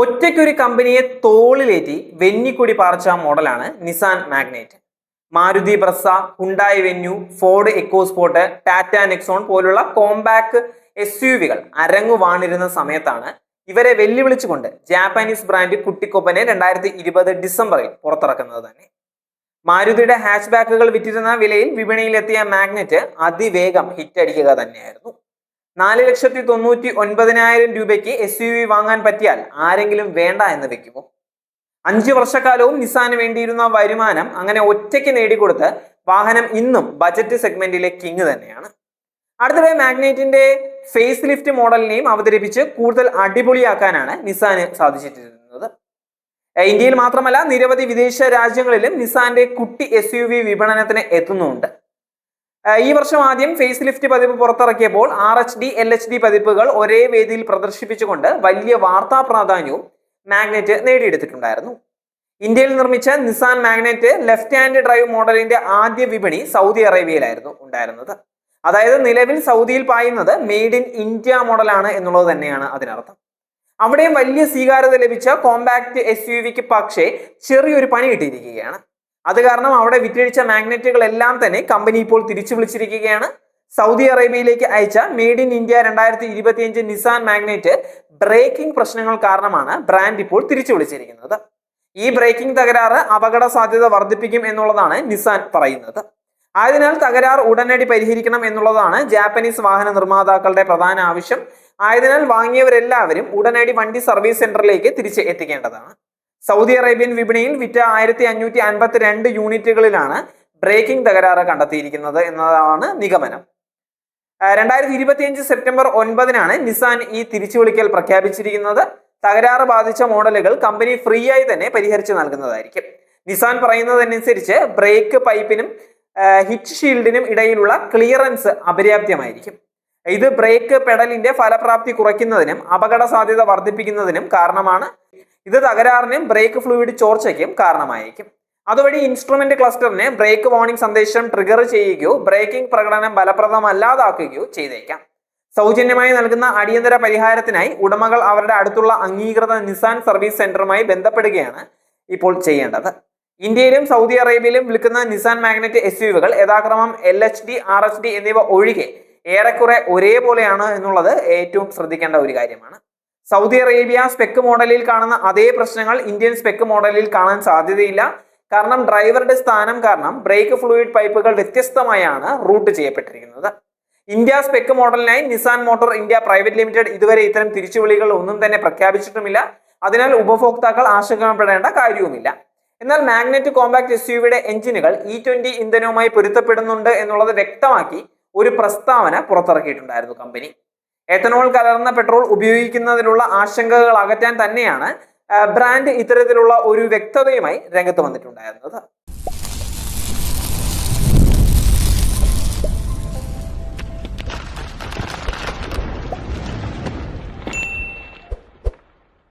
ഒറ്റയ്ക്കൊരു കമ്പനിയെ തോളിലേറ്റി വെന്നിക്കൊടി പാർച്ച മോഡലാണ് Nissan Magnite. Maruti Brezza Hyundai Venue Ford EcoSport Tata Nexon പോലുള്ള കോമ്പാക്ട് എസ് യു വികൾ അരങ്ങു വാണിരുന്ന സമയത്താണ് ഇവരെ വെല്ലുവിളിച്ചുകൊണ്ട് ജാപ്പാനീസ് ബ്രാൻഡ് കുട്ടിക്കൊപ്പനെ രണ്ടായിരത്തി ഇരുപത് ഡിസംബറിൽ പുറത്തിറക്കുന്നത് തന്നെ. മാരുതിയുടെ ഹാച്ച് ബാക്കുകൾ വിറ്റിരുന്ന വിലയിൽ വിപണിയിലെത്തിയ മാഗ്നറ്റ് അതിവേഗം ഹിറ്റടിക്കുക തന്നെയായിരുന്നു. നാല് ലക്ഷത്തി തൊണ്ണൂറ്റി ഒൻപതിനായിരം രൂപയ്ക്ക് എസ് യു വി വാങ്ങാൻ പറ്റിയാൽ ആരെങ്കിലും വേണ്ട എന്ന് വെക്കുമോ? അഞ്ചു വർഷക്കാലവും നിസാന് വേണ്ടിയിരുന്ന വരുമാനം അങ്ങനെ ഒറ്റയ്ക്ക് നേടിക്കൊടുത്ത് വാഹനം ഇന്നും ബജറ്റ് സെഗ്മെന്റിലെ കിങ് തന്നെയാണ്. അടുത്തിടെ മാഗ്നേറ്റിന്റെ ഫേസ് ലിഫ്റ്റ് മോഡലിനെയും അവതരിപ്പിച്ച് കൂടുതൽ അടിപൊളിയാക്കാനാണ് നിസാന് സാധിച്ചിട്ടിരുന്നത് ഇന്ത്യയിൽ മാത്രമല്ല നിരവധി വിദേശ രാജ്യങ്ങളിലും നിസാന്റെ കുട്ടി എസ് യു വി വിപണനത്തിന് എത്തുന്നുണ്ട്. ഈ വർഷം ആദ്യം ഫേസ് ലിഫ്റ്റ് പതിപ്പ് പുറത്തിറക്കിയപ്പോൾ R H D L H D പതിപ്പുകൾ ഒരേ വേദിയിൽ പ്രദർശിപ്പിച്ചുകൊണ്ട് വലിയ വാർത്താ പ്രാധാന്യവും മാഗ്നറ്റ് നേടിയെടുത്തിട്ടുണ്ടായിരുന്നു. ഇന്ത്യയിൽ നിർമ്മിച്ച Nissan Magnite left hand drive മോഡലിന്റെ ആദ്യ വിപണി സൗദി അറേബ്യയിലായിരുന്നു ഉണ്ടായിരുന്നത്. അതായത് നിലവിൽ സൗദിയിൽ പായുന്നത് മെയ്ഡ് ഇൻ ഇന്ത്യ മോഡലാണ് എന്നുള്ളത് തന്നെയാണ് അതിനർത്ഥം. അവിടെയും വലിയ സ്വീകാര്യത ലഭിച്ച കോമ്പാക്ട് എസ് യു വിക്ക് പക്ഷേ ചെറിയൊരു പണി കിട്ടിയിരിക്കുകയാണ്. അത് കാരണം അവിടെ വിറ്റഴിച്ച മാഗ്നറ്റുകളെല്ലാം തന്നെ കമ്പനി ഇപ്പോൾ തിരിച്ചു വിളിച്ചിരിക്കുകയാണ്. സൗദി അറേബ്യയിലേക്ക് അയച്ച മെയ്ഡ് ഇൻ ഇന്ത്യ രണ്ടായിരത്തി ഇരുപത്തിയഞ്ച് നിസാൻ മാഗ്നറ്റ് ബ്രേക്കിംഗ് പ്രശ്നങ്ങൾ കാരണമാണ് ബ്രാൻഡ് ഇപ്പോൾ തിരിച്ചു വിളിച്ചിരിക്കുന്നത്. ഈ ബ്രേക്കിംഗ് തകരാറ് അപകട സാധ്യത വർദ്ധിപ്പിക്കും എന്നുള്ളതാണ് നിസാൻ പറയുന്നത്. ആയതിനാൽ തകരാർ ഉടനടി പരിഹരിക്കണം എന്നുള്ളതാണ് ജാപ്പനീസ് വാഹന നിർമ്മാതാക്കളുടെ പ്രധാന ആവശ്യം. ആയതിനാൽ വാങ്ങിയവരെല്ലാവരും ഉടനടി വണ്ടി സർവീസ് സെന്ററിലേക്ക് തിരിച്ച് എത്തിക്കേണ്ടതാണ്. സൗദി അറേബ്യൻ വിപണിയിൽ വിറ്റ ആയിരത്തി അഞ്ഞൂറ്റി അൻപത്തി രണ്ട് യൂണിറ്റുകളിലാണ് ബ്രേക്കിംഗ് തകരാറ് കണ്ടെത്തിയിരിക്കുന്നത് എന്നതാണ് നിഗമനം. രണ്ടായിരത്തി ഇരുപത്തിയഞ്ച് സെപ്റ്റംബർ ഒൻപതിനാണ് നിസാൻ ഈ തിരിച്ചുവിളിക്കൽ പ്രഖ്യാപിച്ചിരിക്കുന്നത്. തകരാറ് ബാധിച്ച മോഡലുകൾ കമ്പനി ഫ്രീ ആയി തന്നെ പരിഹരിച്ചു നൽകുന്നതായിരിക്കും. നിസാൻ പറയുന്നതനുസരിച്ച് ബ്രേക്ക് പൈപ്പിനും ഹിറ്റ് ഷീൽഡിനും ഇടയിലുള്ള ക്ലിയറൻസ് അപര്യാപ്തമായിരിക്കും. ഇത് ബ്രേക്ക് പെഡലിന്റെ ഫലപ്രാപ്തി കുറയ്ക്കുന്നതിനും അപകട സാധ്യത വർദ്ധിപ്പിക്കുന്നതിനും കാരണമാണ് ഇത് തകരാറിനും ബ്രേക്ക് ഫ്ലൂയിഡ് ചോർച്ചയ്ക്കും കാരണമായിരിക്കും അതുവഴി ഇൻസ്ട്രുമെന്റ് ക്ലസ്റ്ററിനെ ബ്രേക്ക് വാർണിംഗ് സന്ദേശം ട്രിഗർ ചെയ്യുകയോ ബ്രേക്കിംഗ് പ്രകടനം ഫലപ്രദമല്ലാതാക്കുകയോ ചെയ്തേക്കാം. സൗജന്യമായി നൽകുന്ന അടിയന്തര പരിഹാരത്തിനായി ഉടമകൾ അവരുടെ അടുത്തുള്ള അംഗീകൃത നിസാൻ സർവീസ് സെന്ററുമായി ബന്ധപ്പെടുകയാണ് ഇപ്പോൾ ചെയ്യേണ്ടത്. ഇന്ത്യയിലും സൗദി അറേബ്യയിലും വിൽക്കുന്ന നിസാൻ മാഗ്നറ്റ് എസ് യുകൾ യഥാക്രമം L H D R H D എന്നിവ ഒഴികെ ഏറെക്കുറെ ഒരേപോലെയാണ് എന്നുള്ളത് ഏറ്റവും ശ്രദ്ധിക്കേണ്ട ഒരു കാര്യമാണ്. സൗദി അറേബ്യ സ്പെക്ക് മോഡലിൽ കാണുന്ന അതേ പ്രശ്നങ്ങൾ ഇന്ത്യൻ സ്പെക്ക് മോഡലിൽ കാണാൻ സാധ്യതയില്ല. കാരണം ഡ്രൈവറുടെ സ്ഥാനം കാരണം ബ്രേക്ക് ഫ്ലൂയിഡ് പൈപ്പുകൾ വ്യത്യസ്തമായാണ് റൂട്ട് ചെയ്യപ്പെട്ടിരിക്കുന്നത്. India spec മോഡലിനായി Nissan Motor India private limited ഇതുവരെ ഇത്തരം തിരിച്ചുവിളികൾ ഒന്നും തന്നെ പ്രഖ്യാപിച്ചിട്ടുമില്ല. അതിനാൽ ഉപഭോക്താക്കൾ ആശങ്കപ്പെടേണ്ട കാര്യവുമില്ല. എന്നാൽ മാഗ്നറ്റ് കോമ്പാക്ട് എസ് യുവിയുടെ എഞ്ചിനുകൾ ഇ ട്വന്റി ഇന്ധനവുമായി പൊരുത്തപ്പെടുന്നുണ്ട് എന്നുള്ളത് വ്യക്തമാക്കി ഒരു പ്രസ്താവന പുറത്തിറക്കിയിട്ടുണ്ടായിരുന്നു കമ്പനി. എത്തനോൾ കലർന്ന പെട്രോൾ ഉപയോഗിക്കുന്നതിലുള്ള ആശങ്കകൾ അകറ്റാൻ തന്നെയാണ് ബ്രാൻഡ് ഇത്തരത്തിലുള്ള ഒരു വ്യക്തതയുമായി രംഗത്ത് വന്നിട്ടുണ്ടായിരുന്നത്.